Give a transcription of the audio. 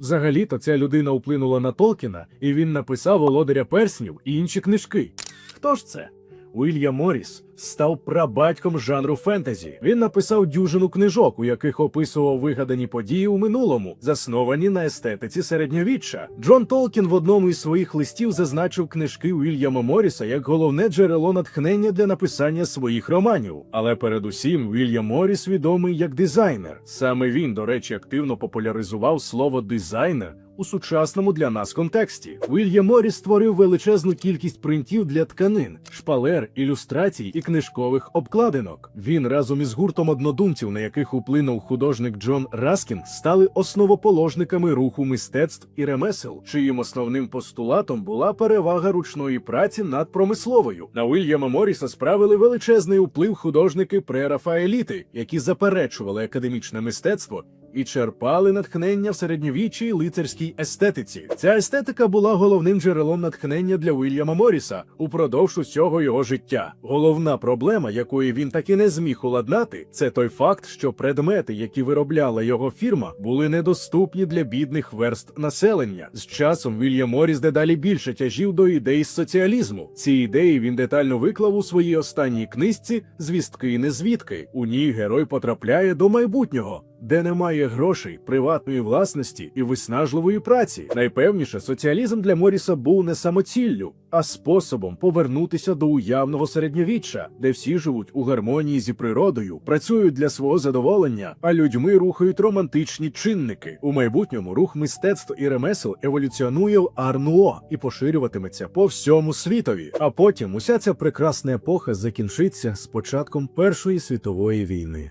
Взагалі-то ця людина вплинула на Толкіна, і він написав Володаря перснів і інші книжки. Хто ж це? Уільям Морріс став прабатьком жанру фентезі. Він написав дюжину книжок, у яких описував вигадані події у минулому, засновані на естетиці середньовіччя. Джон Толкін в одному із своїх листів зазначив книжки Уільяма Морріса як головне джерело натхнення для написання своїх романів. Але передусім Уільям Морріс відомий як дизайнер. Саме він, до речі, активно популяризував слово дизайнер у сучасному для нас контексті. Уільям Морріс створив величезну кількість принтів для тканин, шпалер, ілюстрацій і книжкових обкладинок. Він разом із гуртом однодумців, на яких уплинув художник Джон Раскін, стали основоположниками руху мистецтв і ремесел, чиїм основним постулатом була перевага ручної праці над промисловою. На Уільяма Морріса справили величезний вплив художники прерафаеліти, які заперечували академічне мистецтво і черпали натхнення в середньовіччій лицарській естетиці. Ця естетика була головним джерелом натхнення для Уільяма Морріса упродовж усього його життя. Головна проблема, якої він таки не зміг уладнати, це той факт, що предмети, які виробляла його фірма, були недоступні для бідних верст населення. З часом Вільям Морріс дедалі більше тяжів до ідей соціалізму. Ці ідеї він детально виклав у своїй останній книжці Звістки і незвідки. У ній герой потрапляє до майбутнього де немає грошей, приватної власності і виснажливої праці. Найпевніше, соціалізм для Моріса був не самоціллю, а способом повернутися до уявного середньовіччя, де всі живуть у гармонії зі природою, працюють для свого задоволення, а людьми рухають романтичні чинники. У майбутньому рух мистецтв і ремесел еволюціонує в Арнуо і поширюватиметься по всьому світові. А потім уся ця прекрасна епоха закінчиться з початком Першої світової війни.